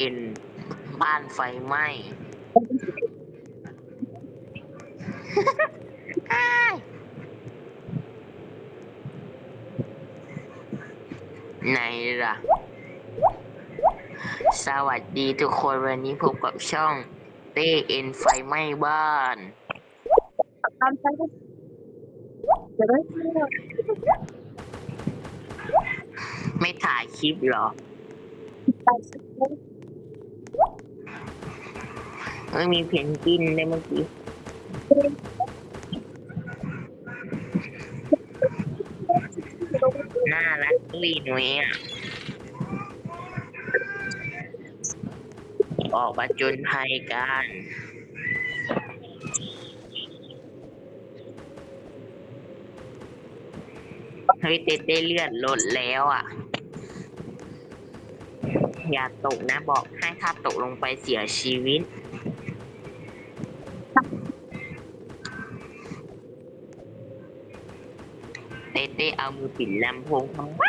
เอ็นบ้านไฟไหม้อ้ายไหนล่ะ สวัสดีทุกคนวันนี้พบกับช่องเต้เอ็นไฟไหม้บ้านตามไปเลยเดี๋ยวได้ไม่ถ่ายคลิปเหรอ มันิดเอ้ยมีเพนกวินได้เมื่อกี้น่ารักดุยหนุยอะออกมาจนภัยกันเฮ้ยเต้เต้เลือดลดแล้วอะ อย่าตกนะบอกให้ถ้าตกลงไปเสียชีวิต เต้เอามือปิดลำโพงทำไม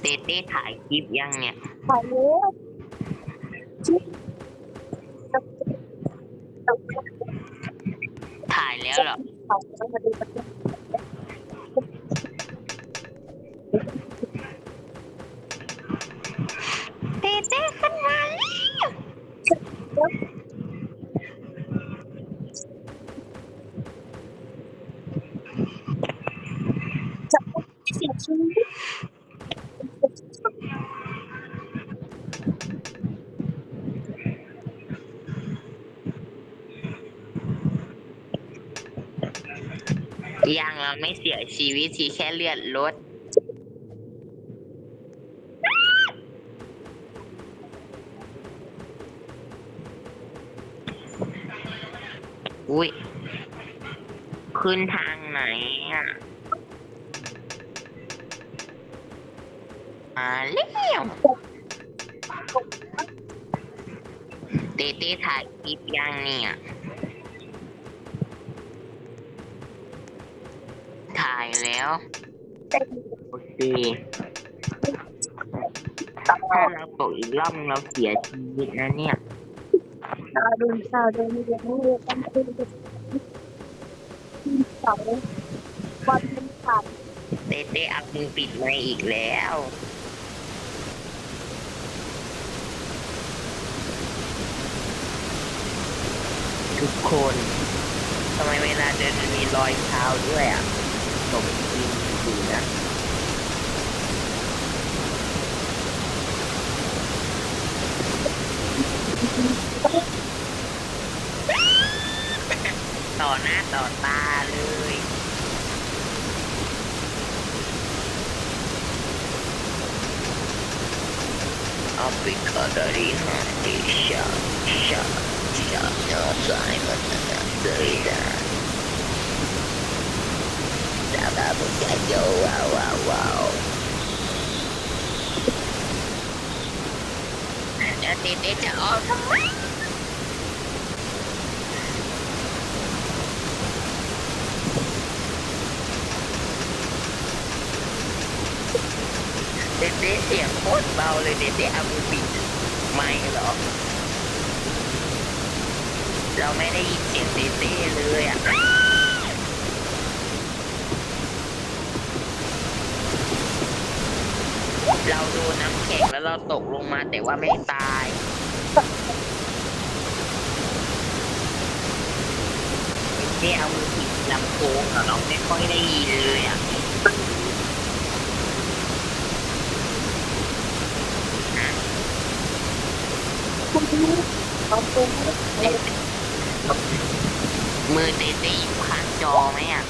เต้เต้ถ่ายคลิปยังเนี่ย ถ่ายแล้ว แล้วจะเสียชีวิตยังเราไม่เสียชีวิตทีแค่เลือดลด อุ้ย ขึ้นทางไหนอะ มาแล้วเต้เต้ถ่ายคลิปยังเนี่ย ถ่ายแล้วเป็นโอเคถ้าเราตกอีกรอบเราเสียชีวิตนะเนี่ย ตาดูตาวดูมีเรื่องเรื่องกันคือเสาวันเป็นขาดเต้เต้เอามือปิดไมาอีกแล้ว ทุกคนทำไมเวลาเดินมันมีรอยเท้าด้วยอะตบจริงดูนะ ต่อหน้าต่อตาเลยเอาไปกอดรีฮะดิชาชาชาโนสายมันนะเลยนะดาบาบุกโยว้าวว้าวว้าวจะติดจะออกทำไม เด็ดๆเสียงโคตรเบาเลยเด็ดๆเอามือปิดไม่เหรอ เราไม่ได้ยินเสียงเต้ๆเลยอะเราโดนน้ำแข็งแล้วเราตกลงมาแต่ว่าไม่ตายเต้เอามือปิดลำโพงอเราไม่ค่อยได้ยินเลยอะ คุณที่ เขาเป็นเต้มือเต้ๆอยู่ข้างจอไหมอะ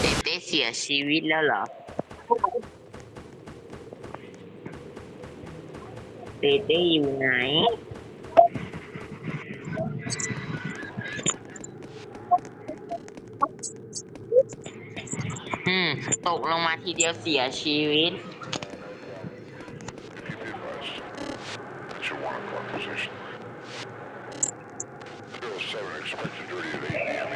เต้เต้เสียชีวิตแล้วเหรอ เต้เต้อยู่ไหน ตกลงมาทีเดียวเสียชีวิต It's your one o'clock position. Zero seven expected dirty at eight PM.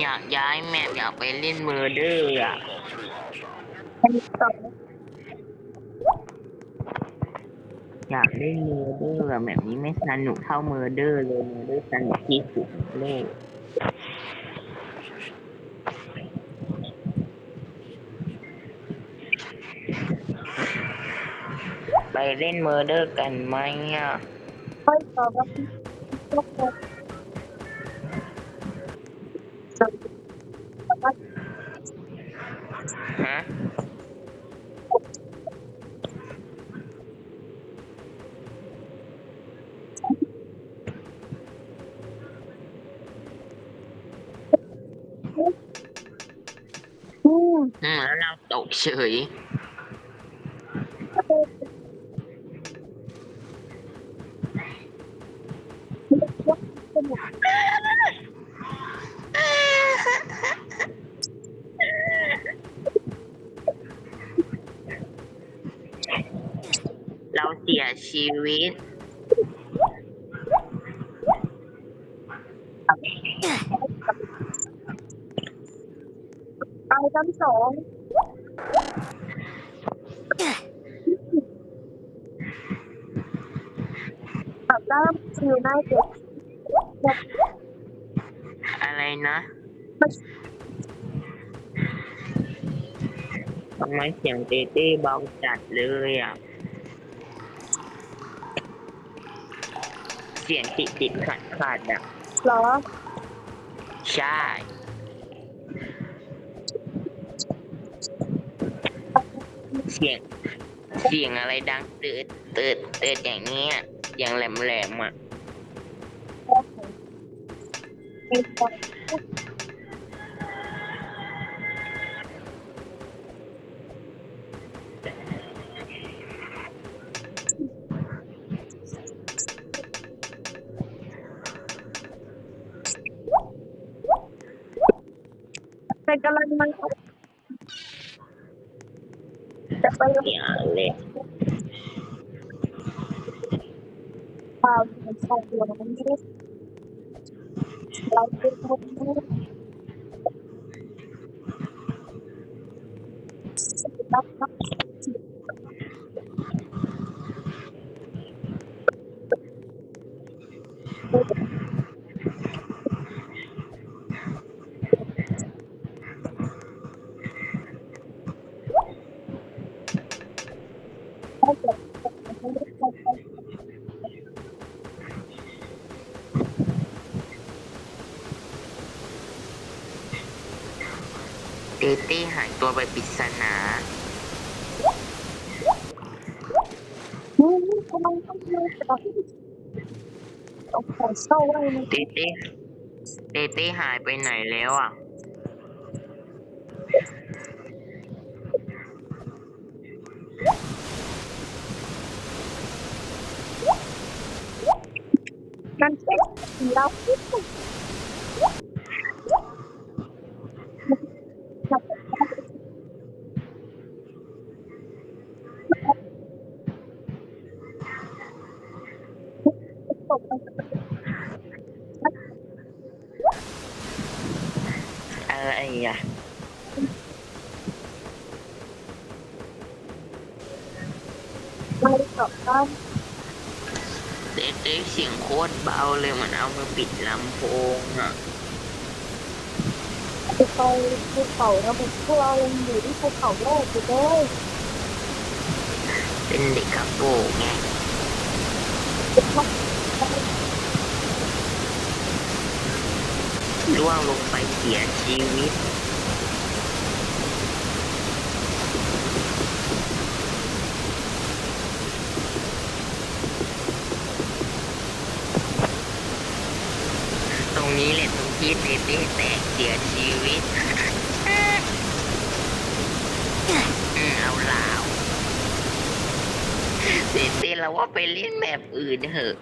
อยากย้ายแมปอยากไปเล่นเมอร์เดอร์อะ Three miles down. อยากเล่นเมอร์เดอร์อะแบบนี้ไม่สนุกเท่าเมอร์เดอร์เลยเมอร์เดอร์สนุกที่สุดในโลก ไปเล่นเมอร์เดอร์กันไหมอะค่อยต่อคนจะว่าฮะ อืม อืม แล้วเฉย เราเสียชีวิต ไปชั้นสอง ตัดด้ามคิวหน้าเด็กอะไรนะทำไมเสียงเต้เต้เบาจัดเลยอะ เสียงติดติดขัดขัดอะ เหรอ ใช่ เสียง เสียงอะไรดังตืดตืดตืดอย่างเงี้ย อย่างแหลมแหลมๆอะเป็นคนแต่กำลังมันจะไปอย่าเลย ความสองเราไม่ได้เราเป็นคนไม่รับรับให้เกิดไม่ได้ใช้ เต้เต้หายตัวไปปริศนาอืมกำลังต้องเลยแต่ต้องขอเศร้าไว้นะเต้เต้เตเต้หายไปไหนแล้วอะ มันเป็นเราที่สุดตกไป อะ ไรอะไม่ตกได้เต้เต้เสียงโคตรเบาเลยเหมือนเอามาปิดลำโพงอะไปภูเขาแล้วพวกเรายังอยู่ที่ภูเขาแรกอยู่เลยเป็นเด็กกระโปรงไง ล่วงลงไปเสียชีวิต ตรงนี้แหละตรงที่เต้เต้แตกเสียชีวิตเอาลาวเต้เต้เราว่าไปเล่นแบบอื่นเถอะ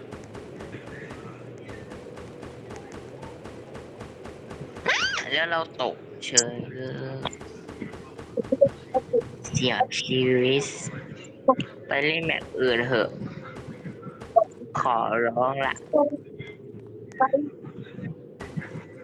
แล้วเราตกเฉยเลยเสียชีวิตไปเล่นแบบอื่นเถอะ ขอร้องละ